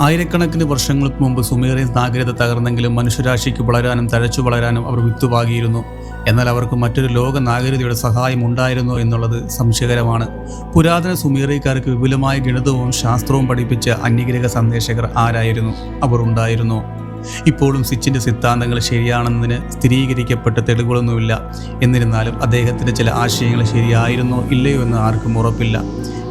ആയിരക്കണക്കിന് വർഷങ്ങൾക്ക് മുമ്പ് സുമേറിയൻ നാഗരികത തകർന്നെങ്കിലും മനുഷ്യരാശിക്ക് വളരാനും തഴച്ചു വളരാനും അവർ വിത്തുപാകിയിരുന്നു എന്നാൽ അവർക്ക് മറ്റൊരു ലോക നാഗരികതയുടെ സഹായം ഉണ്ടായിരുന്നു എന്നുള്ളത് സംശയകരമാണ്. പുരാതന സുമേറിയക്കാർക്ക് വിപുലമായ ഗണിതവും ശാസ്ത്രവും പഠിപ്പിച്ച അന്യഗ്രഹ സന്ദേശകർ ആരായിരുന്നു? അവർ ഉണ്ടായിരുന്നു. ഇപ്പോഴും സിച്ചിന്റെ സിദ്ധാന്തങ്ങൾ ശരിയാണെന്നതിന് സ്ഥിരീകരിക്കപ്പെട്ട തെളിവുകളൊന്നുമില്ല. എന്നിരുന്നാലും അദ്ദേഹത്തിന്റെ ചില ആശയങ്ങൾ ശരിയായിരുന്നോ ഇല്ലയോ എന്ന് ആർക്കും ഉറപ്പില്ല.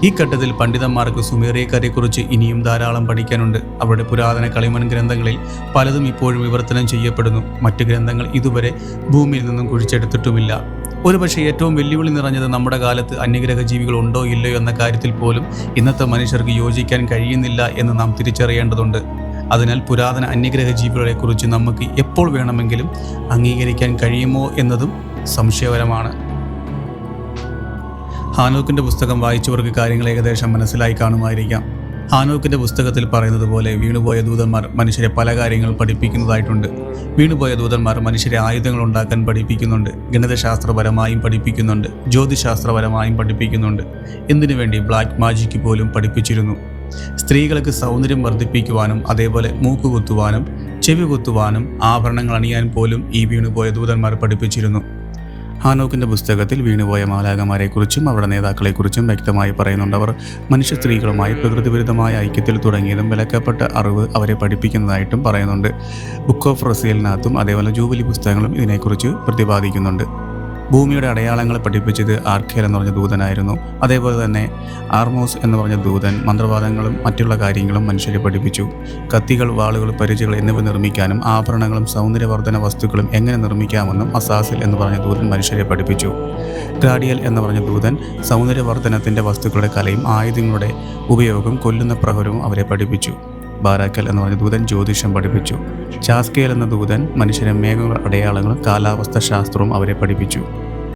ഈ ഘട്ടത്തിൽ പണ്ഡിതന്മാർക്ക് സുമേറിയക്കാരെക്കുറിച്ച് ഇനിയും ധാരാളം പഠിക്കാനുണ്ട്. അവരുടെ പുരാതന കളിമൺ ഗ്രന്ഥങ്ങളിൽ പലതും ഇപ്പോഴും വിവർത്തനം ചെയ്യപ്പെടുന്നു. മറ്റ് ഗ്രന്ഥങ്ങൾ ഇതുവരെ ഭൂമിയിൽ നിന്നും കുഴിച്ചെടുത്തിട്ടുമില്ല. ഒരുപക്ഷെ ഏറ്റവും വെല്ലുവിളി നിറഞ്ഞത് നമ്മുടെ കാലത്ത് അന്യഗ്രഹ ജീവികൾ ഉണ്ടോ ഇല്ലയോ എന്ന കാര്യത്തിൽ പോലും ഇന്നത്തെ മനുഷ്യർക്ക് യോജിക്കാൻ കഴിയുന്നില്ല എന്ന് നാം തിരിച്ചറിയേണ്ടതുണ്ട്. അതിനാൽ പുരാതന അന്യഗ്രഹ ജീവികളെക്കുറിച്ച് നമുക്ക് എപ്പോൾ വേണമെങ്കിലും അംഗീകരിക്കാൻ കഴിയുമോ എന്നതും സംശയപരമാണ് ഹാനോക്കിന്റെ പുസ്തകം വായിച്ചവർക്ക് കാര്യങ്ങൾ ഏകദേശം മനസ്സിലായി കാണുമായിരിക്കാം. ഹാനോക്കിന്റെ പുസ്തകത്തിൽ പറയുന്നത് പോലെ വീണുപോയ ദൂതന്മാർ മനുഷ്യരെ പല കാര്യങ്ങൾ പഠിപ്പിക്കുന്നതായിട്ടുണ്ട്. വീണുപോയ ദൂതന്മാർ മനുഷ്യരെ ആയുധങ്ങൾ ഉണ്ടാക്കാൻ പഠിപ്പിക്കുന്നുണ്ട്. ഗണിതശാസ്ത്രപരമായും പഠിപ്പിക്കുന്നുണ്ട്. ജ്യോതിശാസ്ത്രപരമായും പഠിപ്പിക്കുന്നുണ്ട്. എന്തിനു വേണ്ടി ബ്ലാക്ക് മാജിക്ക് പോലും പഠിപ്പിച്ചിരുന്നു? സ്ത്രീകൾക്ക് സൗന്ദര്യം വർദ്ധിപ്പിക്കുവാനും അതേപോലെ മൂക്ക് കുത്തുവാനും ചെവി കുത്തുവാനും ആഭരണങ്ങൾ അണിയാൻ പോലും ഈ വീണുപോയ ദൂതന്മാർ പഠിപ്പിച്ചിരുന്നു. ഹാനോക്കിന്റെ പുസ്തകത്തിൽ വീണുപോയ മാലാകമാരെക്കുറിച്ചും അവരുടെ നേതാക്കളെക്കുറിച്ചും വ്യക്തമായി പറയുന്നുണ്ട്. അവർ മനുഷ്യ സ്ത്രീകളുമായി പ്രകൃതിവിരുദ്ധമായ ഐക്യത്തിൽ തുടങ്ങിയതും വിലക്കപ്പെട്ട അറിവ് അവരെ പഠിപ്പിക്കുന്നതായിട്ടും പറയുന്നുണ്ട്. ബുക്ക് ഓഫ് റസീലിനകത്തും അതേപോലെ ജൂബിലി പുസ്തകങ്ങളും ഇതിനെക്കുറിച്ച് പ്രതിപാദിക്കുന്നുണ്ട്. ഭൂമിയുടെ അടയാളങ്ങൾ പഠിപ്പിച്ചത് ആർഖേൽ എന്ന് പറഞ്ഞ ദൂതനായിരുന്നു. അതേപോലെ തന്നെ ആർമോസ് എന്ന് പറഞ്ഞ ദൂതൻ മന്ത്രവാദങ്ങളും മറ്റുള്ള കാര്യങ്ങളും മനുഷ്യരെ പഠിപ്പിച്ചു. കത്തികൾ വാളുകൾ പരിചകൾ എന്നിവ നിർമ്മിക്കാനും ആഭരണങ്ങളും സൗന്ദര്യവർദ്ധന വസ്തുക്കളും എങ്ങനെ നിർമ്മിക്കാമെന്നും അസാസിൽ എന്ന് പറഞ്ഞ ദൂതൻ മനുഷ്യരെ പഠിപ്പിച്ചു. ഗ്രാഡിയൽ എന്ന് പറഞ്ഞ ദൂതൻ സൗന്ദര്യവർദ്ധനത്തിന്റെ വസ്തുക്കളുടെ കലയും ആയുധങ്ങളുടെ ഉപയോഗം കൊല്ലുന്ന പ്രഹരവും അവരെ പഠിപ്പിച്ചു. ബാരാക്കൽ എന്ന് പറഞ്ഞ ദൂതൻ ജ്യോതിഷം പഠിപ്പിച്ചു. ചാസ്കേൽ എന്ന ദൂതൻ മനുഷ്യനെ മേഘങ്ങളുടെ അടയാളങ്ങളും കാലാവസ്ഥ ശാസ്ത്രവും അവരെ പഠിപ്പിച്ചു.